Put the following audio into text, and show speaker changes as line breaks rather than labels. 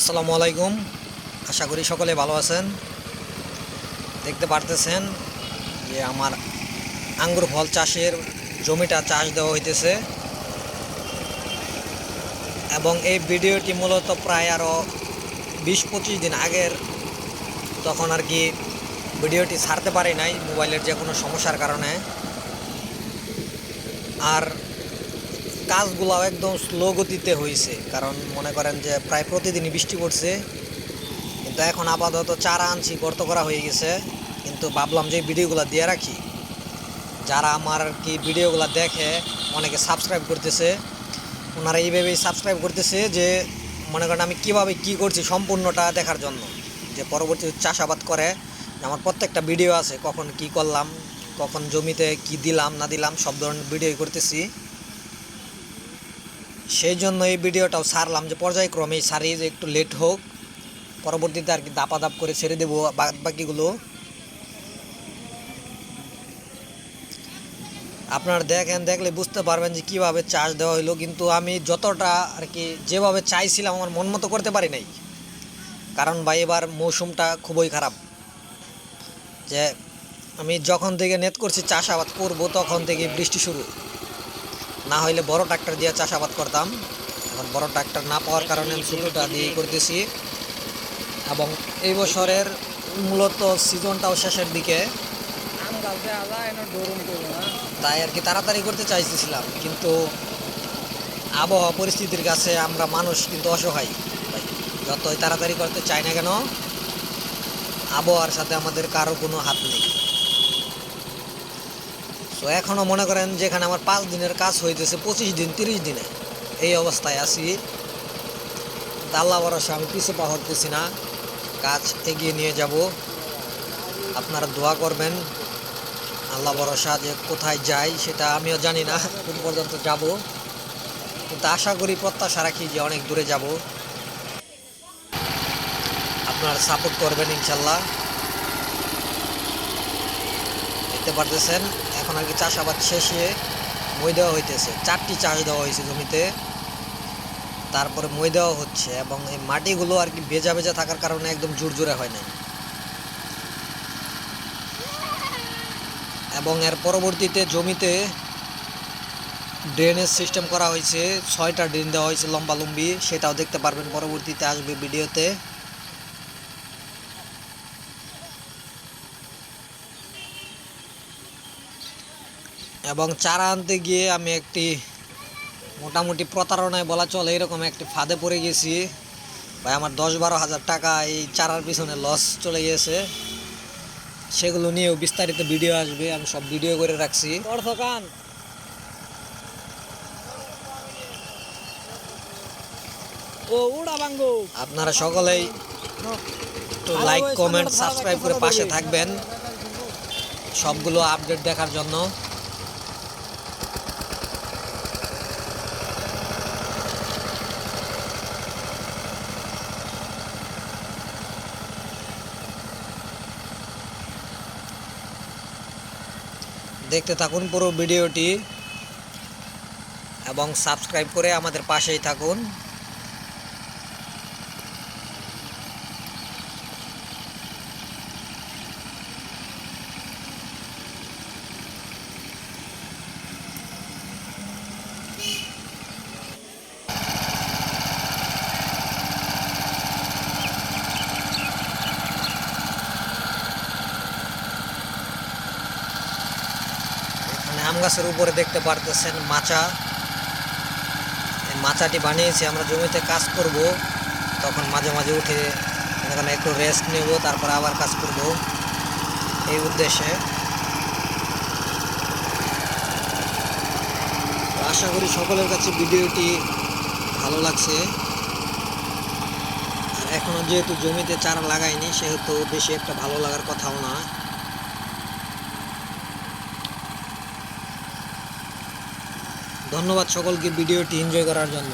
আসসালামু আলাইকুম। আশা করি সকলে ভালো আছেন। দেখতে পারতেছেন যে আমার আঙ্গুর ফল চাষের জমিটা চাষ দেওয়া হইতেছে। এবং এই ভিডিওটি মূলত প্রায় আরও বিশ পঁচিশ দিন আগের তখন আর কি ভিডিওটি ছাড়তে পারি নাই, মোবাইলের যে কোনো সমস্যার কারণে। আর কাজগুলাও একদম স্লো গতিতে হয়েছে কারণ মনে করেন যে প্রায় প্রতিদিনই বৃষ্টি পড়ছে। কিন্তু এখন আপাতত চারা আনছি, গর্ত করা হয়ে গেছে। কিন্তু ভাবলাম যে ভিডিওগুলো দিয়ে রাখি। যারা আমার কি ভিডিওগুলো দেখে, অনেকে সাবস্ক্রাইব করতেছে। ওনারা এইভাবেই সাবস্ক্রাইব করতেছে যে, মনে করেন আমি কীভাবে কি করছি সম্পূর্ণটা দেখার জন্য। যে পরবর্তী চাষাবাদ করে আমার প্রত্যেকটা ভিডিও আছে, কখন কি করলাম, কখন জমিতে কি দিলাম, না দিলাম, সব ধরনের ভিডিও করতেছি। সেই জন্য এই ভিডিওটাও সারলাম যে পর্যায়ক্রমে সারি যে একটু লেট হোক, পরবর্তীতে আর কি দাপা দাপ করে ছেড়ে দেবো বাদ বাকিগুলো। আপনারা দেখেন, দেখলে বুঝতে পারবেন যে কীভাবে চার্জ দেওয়া হলো কিন্তু আমি যতটা আর কি যেভাবে চাইছিলাম আমার মন মতো করতে পারি নাই। কারণ ভাই, এবার মৌসুমটা খুবই খারাপ। যে আমি যখন থেকে নেট করছি, চাষাবাদ করব, তখন থেকে বৃষ্টি শুরু। না হইলে বড় ট্রাক্টর দিয়ে চাষাবাদ করতাম। এখন বড় ট্রাক্টর না পাওয়ার কারণে ছোটোটা দিয়েই করতেছি। এবং এই বছরের মূলত সিজনটাও শেষের দিকে। তাই আর কি তাড়াতাড়ি করতে চাইতেছিলাম, কিন্তু আবহাওয়া পরিস্থিতির কাছে আমরা মানুষ কিন্তু অসহায়। যতই তাড়াতাড়ি করতে চাই না কেন, আবহাওয়ার সাথে আমাদের কারও কোনো হাত নেই। তো এখনও মনে করেন যেখানে আমার পাঁচ দিনের কাজ হইতেছে, পঁচিশ দিন, তিরিশ দিনে। এই অবস্থায় আছি। আল্লাহ ভরসা, আমি পিছিয়ে পা না। কাজ এগিয়ে নিয়ে যাব। আপনারা দোয়া করবেন। আল্লাহ ভরসা যে কোথায় যাই, সেটা আমিও জানি না কোন পর্যন্ত যাব। কিন্তু আশা করি, প্রত্যাশা রাখি যে অনেক দূরে যাব। আপনারা সাপোর্ট করবেন ইনশাল্লাহ। দেখতে পারতেছেন? এখন আর কি চাষাবাদ শেষে মই দেওয়া হইতেছে। চারটি চাষ দেওয়া হয়েছে জমিতে। তারপরে মই দেওয়া হচ্ছে এবং এই মাটিগুলো আর কি ভেজা ভেজা থাকার কারণে একদম জোর জোরে হয় না এবং এর পরবর্তীতে জমিতে ড্রেনেজ সিস্টেম করা হয়েছে ছয়টা ড্রেন দেওয়া হয়েছে লম্বা লম্বি, সেটাও দেখতে পারবেন। পরবর্তীতে আসবে ভিডিওতে। এবং চারা আনতে গিয়ে আমি একটি মোটামুটি প্রতারণায় বলা চলে এরকম একটি ফাঁদে পড়ে গেছি। ভাই আমার দশ বারো হাজার টাকা এই চারার পিছনে লস চলে গিয়েছে সেগুলো নিয়েও বিস্তারিত ভিডিও আসবে আমি সব ভিডিও করে রাখছি।
তোর ও উড়া বাঙ্গো।
আপনারা সকলেই লাইক কমেন্ট সাবস্ক্রাইব করে পাশে থাকবেন। সবগুলো আপডেট দেখার জন্য। দেখতে থাকুন পুরো ভিডিওটি এবং সাবস্ক্রাইব করে আমাদের পাশেই থাকুন এখানে আম গাছের উপরে দেখতে পারতেছেন মাচা। মাচাটি বানিয়েছি, আমরা জমিতে কাজ করব, তখন মাঝে মাঝে উঠে এখানে একটু রেস্ট নেব, তারপর আবার কাজ করব। এই উদ্দেশ্যে। আশা করি সকলের কাছে ভিডিওটি ভালো লাগছে। এখনও যেহেতু জমিতে চারা লাগাইনি, সেহেতু বেশি একটা ভালো লাগার কথাও না। ধন্যবাদ সকলকে ভিডিওটি এনজয় করার জন্য।